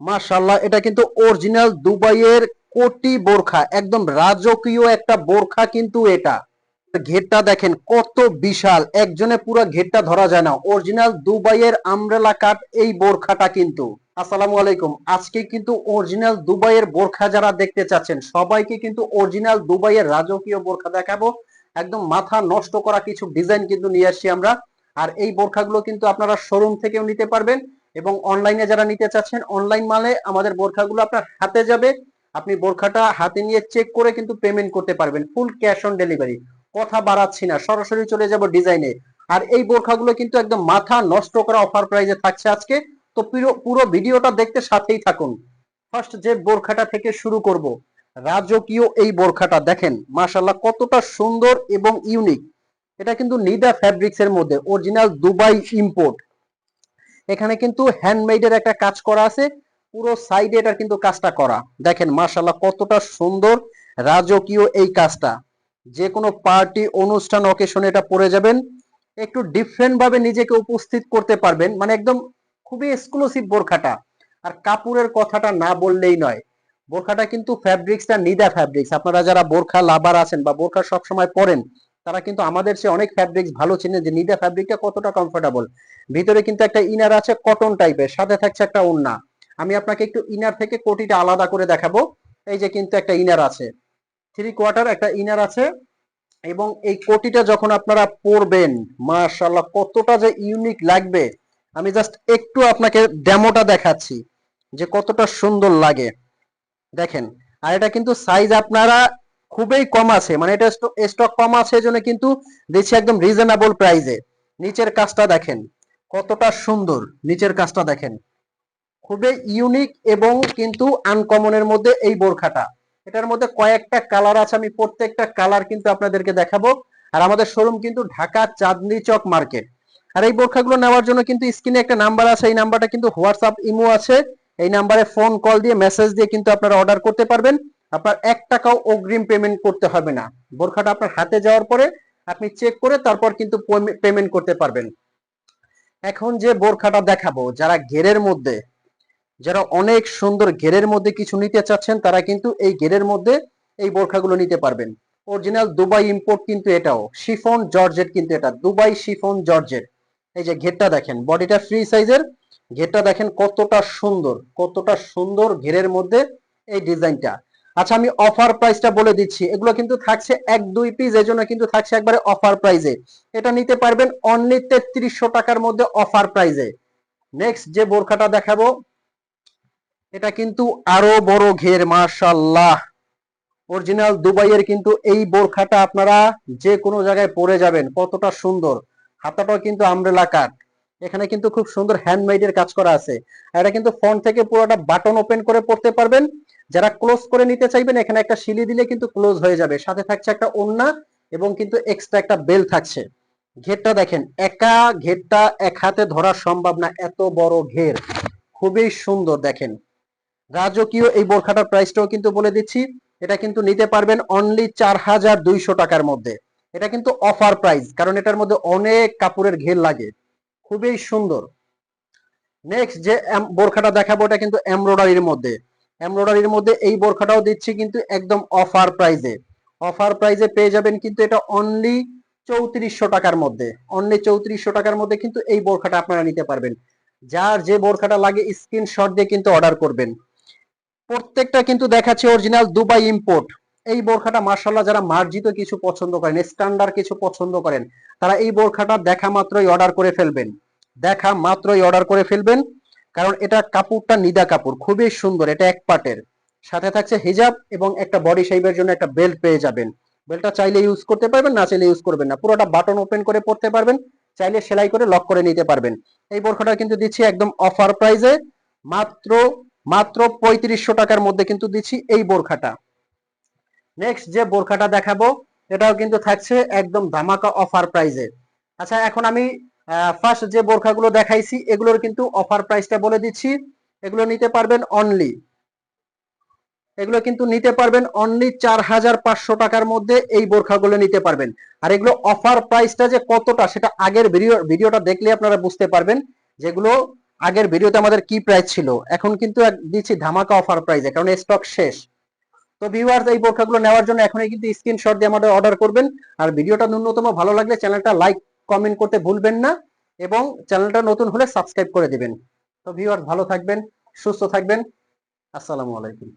মাশাল্লাহ এটা কিন্তু অরিজিনাল দুবাইয়ের কোটি বোরখা, একদম রাজকীয় একটা বোরখা কিন্তু এটা। ঘেরটা দেখেন কত বিশাল, একজনে পুরো ঘেরটা ধরা যায় না। অরিজিনাল দুবাইয়ের আমরেলা কাট এই বোরখাটা কিন্তু। আসসালামু আলাইকুম, আজকে কিন্তু অরিজিনাল দুবাইয়ের বোরখা যারা দেখতে চাচ্ছেন, সবাইকে কিন্তু অরিজিনাল দুবাইয়ের রাজকীয় বোরখা দেখাবো। একদম মাথা নষ্ট করা কিছু ডিজাইন কিন্তু নিয়ে আসছি আমরা। আর এই বোরখাগুলো কিন্তু আপনারা শোরুম থেকেও নিতে পারবেন। এবং অনলাইনে যারা নিতে চাচ্ছেন অনলাইন মালে আমাদের বোরখাগুলো আপনার হাতে যাবে। আপনি বোরখাটা হাতে নিয়ে চেক করে কিন্তু পেমেন্ট করতে পারবেন ফুল ক্যাশ অন ডেলিভারি কথা বাড়াচ্ছি না, সরাসরি চলে যাব ডিজাইনে আর এই বোরখাগুলো কিন্তু একদম মাথা নষ্ট করা অফার প্রাইজে থাকছে আজকে। তো পুরো ভিডিওটা দেখতে সাথেই থাকুন। ফার্স্ট যে বোরখাটা থেকে শুরু করব, রাজকীয় এই বোরখাটা দেখেন মাশাল্লাহ কতটা সুন্দর এবং ইউনিক এটা কিন্তু নিদা ফ্যাব্রিক্স এর মধ্যে অরিজিনাল দুবাই ইম্পোর্ট এখানে কিন্তু হ্যান্ডমেডের একটা কাজ করা আছে। পুরো সাইডে এটা কিন্তু কাজটা করা। দেখেন মাশাল্লাহ কতটা সুন্দর, রাজকীয় এই কাজটা। যে কোনো পার্টি, অনুষ্ঠান অকেশনে এটা পরে যাবেন। একটু ডিফারেন্ট ভাবে নিজেকে উপস্থিত করতে পারবেন। মানে একদম খুবই এক্সক্লুসিভ বোরখাটা। আর কাপড়ের কথাটা না বললেই নয়। বোরখাটা কিন্তু ফ্যাব্রিক্সটা নিদা ফ্যাব্রিক্স আপনারা যারা বোরখা লাভার আছেন বা বোরখা সবসময় পরেন তারা কিন্তু আমাদের সে অনেক ফ্যাব্রিক্স ভালো চিনে যে নিদা ফ্যাব্রিকটা কতটা কমফোর্টেবল ভিতরে কিন্তু একটা ইনার আছে কটন টাইপের সাথে থাকছে একটা ওন্না আমি আপনাকে একটু ইনার থেকে কোটিটা আলাদা করে দেখাবো। এই যে কিন্তু একটা ইনার আছে। থ্রি কোয়ার্টার একটা ইনার আছে এবং এই কোটিটা যখন আপনারা পরবেন মাশাল্লাহ কতটা যে ইউনিক লাগবে। আমি জাস্ট একটু আপনাকে ডেমোটা দেখাচ্ছি যে কতটা সুন্দর লাগে। দেখেন, আর এটা কিন্তু সাইজ আপনারা খুবই কম আছে মানে এটা স্টক কম আছে এজন্য কিন্তু দিচ্ছি একদম রিজনেবল প্রাইসে নিচের কাজটা দেখেন, কতটা সুন্দর নিচের কাজটা দেখেন। খুবই ইউনিক এবং কিন্তু আনকমনের মধ্যে এই বোরখাটা। এটার মধ্যে কয়েকটা কালার আছে, আমি প্রত্যেকটা কালার কিন্তু আপনাদেরকে দেখাবো। আর আমাদের শোরুম কিন্তু ঢাকা চাঁদনি চক মার্কেট আর এই বোরখাগুলো নেওয়ার জন্য কিন্তু স্ক্রিনে একটা নাম্বার আছে, এই নাম্বারটা কিন্তু হোয়াটসঅ্যাপ ইমো আছে। এই নাম্বারে ফোন কল দিয়ে মেসেজ দিয়ে কিন্তু আপনারা অর্ডার করতে পারবেন। আপনার এক টাকাও অগ্রিম পেমেন্ট করতে হবে না। বোরখাটা আপনার হাতে যাওয়ার পরে আপনি চেক করে তারপর কিন্তু পেমেন্ট করতে পারবেন। এখন যে বোরখাটা দেখাবো, যারা ঘেরের মধ্যে, যারা অনেক সুন্দর ঘেরের মধ্যে কিছু নিতে চাচ্ছেন, তারা কিন্তু এই ঘেরের মধ্যে এই বোরখাগুলো নিতে পারবেন। অরিজিনাল দুবাই ইম্পোর্ট কিন্তু এটাও শিফন জর্জেট কিন্তু এটা, দুবাই শিফন জর্জেট এই যে ঘেরটা দেখেন, বডিটা ফ্রি সাইজের ঘেরটা দেখেন কতটা সুন্দর কতটা সুন্দর ঘেরের মধ্যে এই ডিজাইনটা আচ্ছা আমি অফার প্রাইসটা বলে দিচ্ছি। এগুলো কিন্তু থাকছে এক, দুই পিস এই জন্য কিন্তু থাকছে একবারে অফার প্রাইজে এটা নিতে পারবেন অনলি তেত্রিশশো টাকার মধ্যে অফার প্রাইজে নেক্সট যে বোরখাটা দেখাবো, এটা কিন্তু আরও বড় ঘের মার্শাল্লাহ অরিজিনাল দুবাইয়ের কিন্তু এই বোরখাটা আপনারা যে কোনো জায়গায় পরে যাবেন, কতটা সুন্দর। হাতাটাও কিন্তু আমরেলা কাট এখানে কিন্তু খুব সুন্দর হ্যান্ডমেডের কাজ করা আছে। এটা কিন্তু ফ্রন্ট থেকে পুরোটা বাটন ওপেন করে পড়তে পারবেন। যারা ক্লোজ করে নিতে চাইবেন, এখানে একটা শিলি দিলে কিন্তু ক্লোজ হয়ে যাবে। সাথে থাকছে একটা ওন্না এবং কিন্তু এক্সট্রা একটা বেল থাকছে। ঘেরটা দেখেন, একা ঘেরটা এক হাতে ধরা সম্ভব না, এত বড় ঘের। খুবই সুন্দর দেখেন। রাজকীয় এই বোরখাটার প্রাইসটাও কিন্তু বলে দিচ্ছি, এটা কিন্তু নিতে পারবেন অনলি চার হাজার দুইশো টাকার মধ্যে। এটা কিন্তু অফার প্রাইস কারণ এটার মধ্যে অনেক কাপড়ের ঘের লাগে। খুবই সুন্দর। নেক্সট যে বোরখাটা দেখাবো, এটা কিন্তু এমব্রয়ডারির মধ্যে। এমব্রয়ডারির মধ্যে এই বোরখাটাও দিচ্ছি কিন্তু একদম অফার প্রাইজে অফার প্রাইজে পেয়ে যাবেন কিন্তু এটা অনলি চৌত্রিশশো টাকার মধ্যে। অনলি চৌত্রিশশো টাকার মধ্যে কিন্তু এই বোরখাটা আপনারা নিতে পারবেন। যার যে বোরখাটা লাগে স্ক্রিনশট দিয়ে কিন্তু অর্ডার করবেন। প্রত্যেকটা কিন্তু দেখাচ্ছে অরিজিনাল দুবাই ইম্পোর্ট এই বোরখাটা মার্শাল্লাহ যারা মার্জিত কিছু পছন্দ করেন স্ট্যান্ডার্ড কিছু পছন্দ করেন, তারা এই বোরখাটা দেখা মাত্রই অর্ডার করে ফেলবেন। দেখা মাত্রই অর্ডার করে ফেলবেন। কারণ এটা কাপড়টা নিদা কাপড়, খুবই সুন্দর, এটা এক পাটের। সাথে থাকছে হিজাব এবং একটা বডি শেপের জন্য একটা বেল্ট পেয়ে যাবেন। বেল্টটা চাইলে ইউজ করতে পারবেন, না চাইলে ইউজ করবেন না। পুরোটা বাটন ওপেন করে পড়তে পারবেন, চাইলে সেলাই করে লক করে নিতে পারবেন। এই বোরখাটা কিন্তু দিচ্ছি একদম অফার প্রাইজে মাত্র মাত্র পঁয়ত্রিশশো টাকার মধ্যে কিন্তু দিচ্ছি এই বোরখাটা। নেক্সট যে বোরখাটা দেখাবো, এটাও কিন্তু থাকছে একদম ধামাকা অফার প্রাইজে আচ্ছা এখন আমি ফার্স্ট যে বোরখাগুলো দেখাইছি, এগুলোর কিন্তু অফার প্রাইসটা বলে দিচ্ছি। এগুলো নিতে পারবেন অনলি এগুলো কিন্তু নিতে পারবেন অনলি চার হাজার পাঁচশো টাকার মধ্যে এই বোরখাগুলো নিতে পারবেন। আর এগুলো অফার প্রাইসটা যে কতটা, সেটা আগের ভিডিও ভিডিওটা দেখলে আপনারা বুঝতে পারবেন যেগুলো আগের ভিডিওতে আমাদের কি প্রাইস ছিল। এখন কিন্তু দিচ্ছি ধামাকা অফার প্রাইসে কারণ স্টক শেষ। তো ভিউয়ার্স এই বোরখাগুলো নেওয়ার জন্য এখনই কিন্তু স্ক্রিনশট দিয়ে আমাদের অর্ডার করবেন। আর ভিডিওটা ন্যূনতম ভালো লাগলে চ্যানেলটা লাইক কমেন্ট করতে ভুলবেন না এবং চ্যানেলটা নতুন হলে সাবস্ক্রাইব করে দিবেন। তো ভিউয়ার্স ভালো থাকবেন, সুস্থ থাকবেন। আসসালামু আলাইকুম।